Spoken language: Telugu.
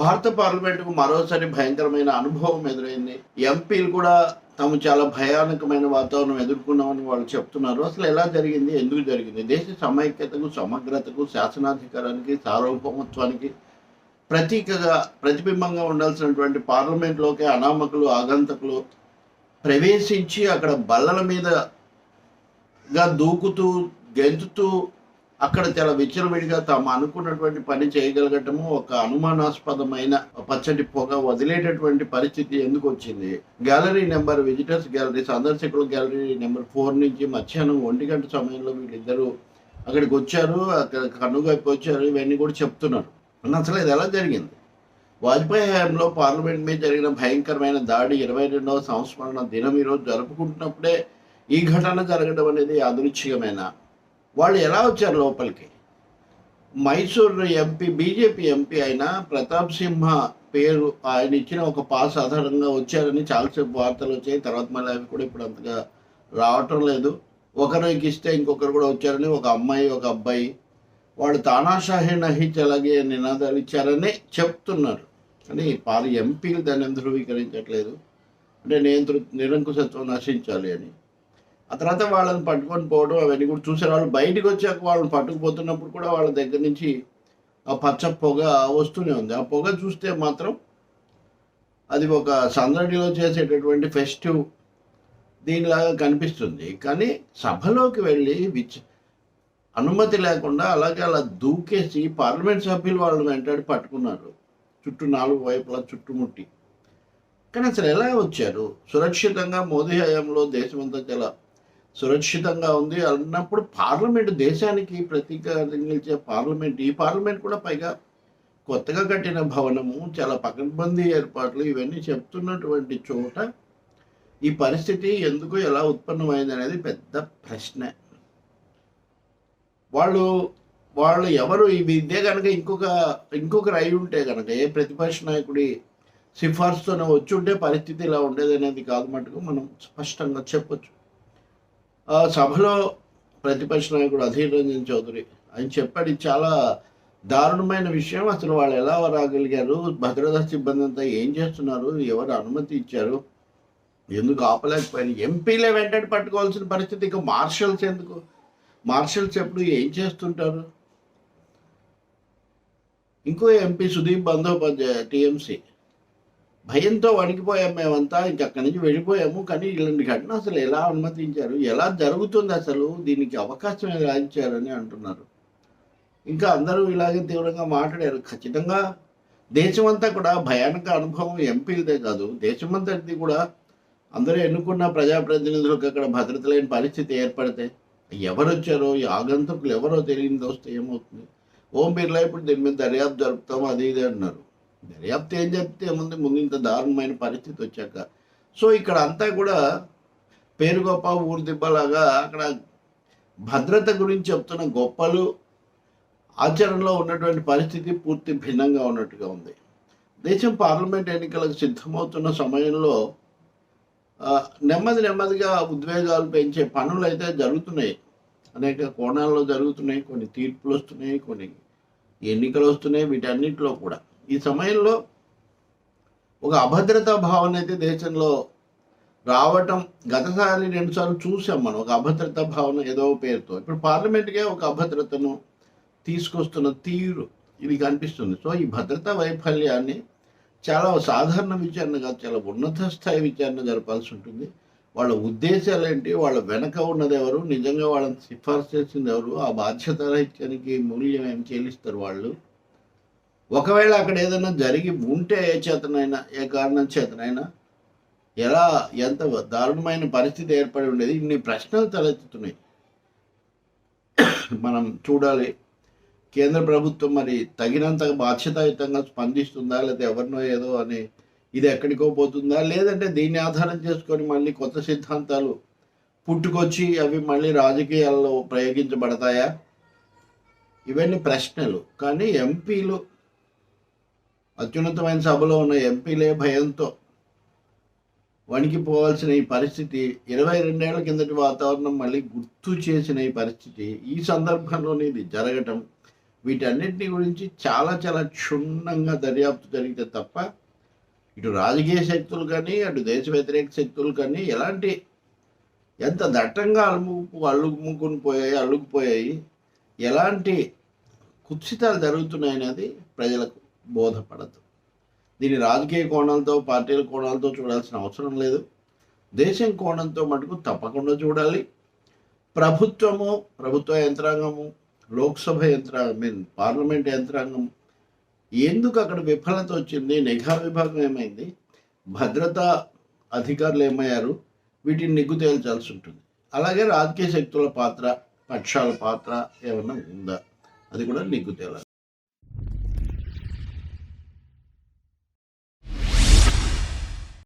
భారత పార్లమెంటుకు మరోసారి భయంకరమైన అనుభవం ఎదురైంది. ఎంపీలు కూడా తాము చాలా భయానకమైన వాతావరణం ఎదుర్కొన్నామని వాళ్ళు చెప్తున్నారు. అసలు ఎలా జరిగింది? ఎందుకు జరిగింది? దేశ సమైక్యతకు సమగ్రతకు శాసనాధికారానికి సార్వభౌమత్వానికి ప్రతీకగా ప్రతిబింబంగా ఉండాల్సినటువంటి పార్లమెంట్లోకి అనామకులు ఆగంతకులు ప్రవేశించి అక్కడ బల్లల మీదగా దూకుతూ గెంతుతూ అక్కడ చాలా విచ్చలవిడిగా తాము అనుకున్నటువంటి పని చేయగలగటము ఒక అనుమానాస్పదమైన పచ్చటి పొగ వదిలేటటువంటి పరిస్థితి ఎందుకు వచ్చింది? గ్యాలరీ నెంబర్ విజిటర్స్ గ్యాలరీ సందర్శకుల గ్యాలరీ నెంబర్ ఫోర్ నుంచి మధ్యాహ్నం ఒంటి గంట సమయంలో వీళ్ళిద్దరూ అక్కడికి వచ్చారు అక్కడ కన్నుగైపు వచ్చారు ఇవన్నీ కూడా చెప్తున్నారు. అసలు ఇది ఎలా జరిగింది? వాజ్పేయి హయాంలో పార్లమెంట్ మీద జరిగిన భయంకరమైన దాడి ఇరవై రెండవ సంస్మరణ దినం ఈరోజు జరుపుకుంటున్నప్పుడే ఈ ఘటన జరగడం అనేది యాదృచ్ఛికమైన? వాళ్ళు ఎలా వచ్చారు లోపలికి? మైసూర్ ఎంపీ బీజేపీ ఎంపీ అయిన ప్రతాప్ సింహ పేరు ఆయన ఇచ్చిన ఒక పాస్ ఆధారంగా వచ్చారని చాలాసేపు వార్తలు వచ్చాయి. తర్వాత మళ్ళీ అవి కూడా ఇప్పుడు అంతగా రావటం లేదు. ఒకరికి ఇస్తే ఇంకొకరు కూడా వచ్చారని ఒక అమ్మాయి ఒక అబ్బాయి. వాడు తానాషాహే నహిచ్ అలాగే నినాదాలు ఇచ్చారని చెప్తున్నారు. కానీ పాలు ఎంపీలు దాన్ని ధృవీకరించట్లేదు? అంటే నియంత్ర నిరంకుశత్వం నశించాలి అని. ఆ తర్వాత వాళ్ళని పట్టుకొని పోవడం అవన్నీ కూడా చూసారు వాళ్ళు బయటికి వచ్చాక వాళ్ళని పట్టుకుపోతున్నప్పుడు కూడా వాళ్ళ దగ్గర నుంచి ఆ పచ్చ పొగ వస్తూనే ఉంది. ఆ పొగ చూస్తే మాత్రం అది ఒక సందడిలో చేసేటటువంటి ఫెస్టివ్ దీనిలాగా కనిపిస్తుంది. కానీ సభలోకి వెళ్ళి విచ్ అనుమతి లేకుండా అలాగే అలా దూకేసి పార్లమెంట్ సభ్యులు వాళ్ళని వెంటాడి పట్టుకున్నారు. చుట్టూ నాలుగు వైపులా చుట్టుముట్టి. కానీ అసలు ఎలా వచ్చారు? సురక్షితంగా మోదీ హయాంలో దేశమంతా చాలా సురక్షితంగా ఉంది అన్నప్పుడు పార్లమెంట్ దేశానికి ప్రతీక నిలిచే పార్లమెంట్ ఈ పార్లమెంట్ కూడా పైగా కొత్తగా కట్టిన భవనము చాలా పకడ్బందీ ఏర్పాట్లు ఇవన్నీ చెప్తున్నటువంటి చోట ఈ పరిస్థితి ఎందుకు ఎలా ఉత్పన్నమైంది అనేది పెద్ద ప్రశ్న. వాళ్ళు వాళ్ళు ఎవరు ఇవి ఇదే కనుక ఇంకొక ఇంకొకరు అయి ఉంటే కనుక ఏ ప్రతిపక్ష నాయకుడి సిఫార్సుతోనే వచ్చి ఉంటే పరిస్థితి ఇలా ఉండేది అనేది కాదు మటుకు మనం స్పష్టంగా చెప్పొచ్చు. ఆ సభలో ప్రతిపక్ష నాయకుడు అధీర్ రంజన్ చౌదరి ఆయన చెప్పాడు ఇది చాలా దారుణమైన విషయం. అసలు వాళ్ళు ఎలా రాగలిగారు? భద్రతా సిబ్బంది అంతా ఏం చేస్తున్నారు? ఎవరు అనుమతి ఇచ్చారు? ఎందుకు ఆపలేకపోయారు? ఎంపీలే వెంటనే పట్టుకోవాల్సిన పరిస్థితి. ఇంకా మార్షల్స్ ఎందుకు? మార్షల్స్ ఎప్పుడు ఏం చేస్తుంటారు? ఇంకో ఎంపీ సుదీప్ బందోపాధ్యాయ టీఎంసీ. భయంతో వణికిపోయాం మేమంతా ఇంక అక్కడి నుంచి వెళ్ళిపోయాము. కానీ ఇలాంటి ఘటన అసలు ఎలా అనుమతించారు? ఎలా జరుగుతుంది అసలు? దీనికి అవకాశం ఎలా ఇచ్చారని అంటున్నారు. ఇంకా అందరూ ఇలాగే తీవ్రంగా మాట్లాడారు. ఖచ్చితంగా దేశమంతా కూడా భయానక అనుభవం ఎంపీలదే కాదు. దేశమంతటిది కూడా అందరూ ఎన్నుకున్న ప్రజాప్రతినిధులకు అక్కడ భద్రత లేని పరిస్థితి ఏర్పడితే ఎవరు వచ్చారో ఈ ఆగంతకులు ఎవరో తెలియని దోస్తే ఏమవుతుంది? ఓం బిర్లా ఇప్పుడు దీని మీద దర్యాప్తు జరుపుతాం అది ఇది అన్నారు దర్యాప్తు ఏం చెప్తే ముందు ముందు ఇంత దారుణమైన పరిస్థితి వచ్చాక. సో ఇక్కడ అంతా కూడా పేరు గొప్ప ఊరు దిబ్బలాగా అక్కడ భద్రత గురించి చెప్తున్న గొప్పలు ఆచరణలో ఉన్నటువంటి పరిస్థితి పూర్తి భిన్నంగా ఉన్నట్టుగా ఉంది. దేశం పార్లమెంట్ ఎన్నికలకు సిద్ధమవుతున్న సమయంలో నెమ్మది నెమ్మదిగా ఉద్వేగాలు పెంచే పనులు అయితే జరుగుతున్నాయి. అనేక కోణాల్లో జరుగుతున్నాయి. కొన్ని తీర్పులు వస్తున్నాయి. కొన్ని ఎన్నికలు వస్తున్నాయి. వీటన్నిటిలో కూడా. ఈ సమయంలో ఒక అభద్రతా భావన అయితే దేశంలో రావటం గతసారి రెండుసార్లు చూసాం మనం ఒక అభద్రతా భావన ఏదో ఒక పేరుతో. ఇప్పుడు పార్లమెంట్గా ఒక అభద్రతను తీసుకొస్తున్న తీరు ఇది కనిపిస్తుంది. సో ఈ భద్రతా వైఫల్యాన్ని చాలా సాధారణ విచారణగా చాలా ఉన్నత స్థాయి విచారణ జరపాల్సి ఉంటుంది. వాళ్ళ ఉద్దేశాలు ఏంటి? వాళ్ళ వెనక ఉన్నది ఎవరు? నిజంగా వాళ్ళని సిఫార్సు చేసింది ఎవరు? ఆ బాధ్యత రహిత్యానికి మూల్యం ఏం చెల్లిస్తారు వాళ్ళు? ఒకవేళ అక్కడ ఏదైనా జరిగి ఉంటే ఏ చేతనైనా ఏ కారణం చేతనైనా ఎలా ఎంత దారుణమైన పరిస్థితి ఏర్పడి ఉండేది ఇన్ని ప్రశ్నలు తలెత్తుతున్నాయి. మనం చూడాలి కేంద్ర ప్రభుత్వం మరి తగినంత బాధ్యతాయుతంగా స్పందిస్తుందా లేదా ఎవరినో ఏదో అని ఇది ఎక్కడికో పోతుందా లేదంటే దీన్ని ఆధారం చేసుకొని మళ్ళీ కొత్త సిద్ధాంతాలు పుట్టుకొచ్చి అవి మళ్ళీ రాజకీయాల్లో ప్రయోగించబడతాయా? ఇవన్నీ ప్రశ్నలు. కానీ ఎంపీలు అత్యున్నతమైన సభలో ఉన్న ఎంపీలే భయంతో వణికిపోవాల్సిన ఈ పరిస్థితి ఇరవై రెండేళ్ళ కిందటి వాతావరణం మళ్ళీ గుర్తు చేసిన ఈ పరిస్థితి ఈ సందర్భంలోనే ఇది జరగటం. వీటన్నిటిని గురించి చాలా చాలా క్షుణ్ణంగా దర్యాప్తు జరిగితే తప్ప ఇటు రాజకీయ శక్తులు కానీ అటు దేశ వ్యతిరేక శక్తులు కానీ ఎలాంటి ఎంత దట్టంగా అలుముకు అల్లుముకుని పోయాయి అల్లుకుపోయాయి ఎలాంటి కుత్సితాలు జరుగుతున్నాయనేది ప్రజలకు బోధపడదు. దీని రాజకీయ కోణాలతో పార్టీల కోణాలతో చూడాల్సిన అవసరం లేదు. దేశం కోణంతో మటుకు తప్పకుండా చూడాలి. ప్రభుత్వము ప్రభుత్వ యంత్రాంగము లోక్సభ యంత్రాంగం మీన్ పార్లమెంట్ యంత్రాంగం ఎందుకు అక్కడ విఫలత వచ్చింది నిఘా విభాగం ఏమైంది? భద్రతా అధికారులు ఏమయ్యారు? వీటిని నిగ్గు తేల్చాల్సి ఉంటుంది. అలాగే రాజకీయ శక్తుల పాత్ర పక్షాల పాత్ర ఏమన్నా ఉందా? అది కూడా నిగ్గు తేలాలి.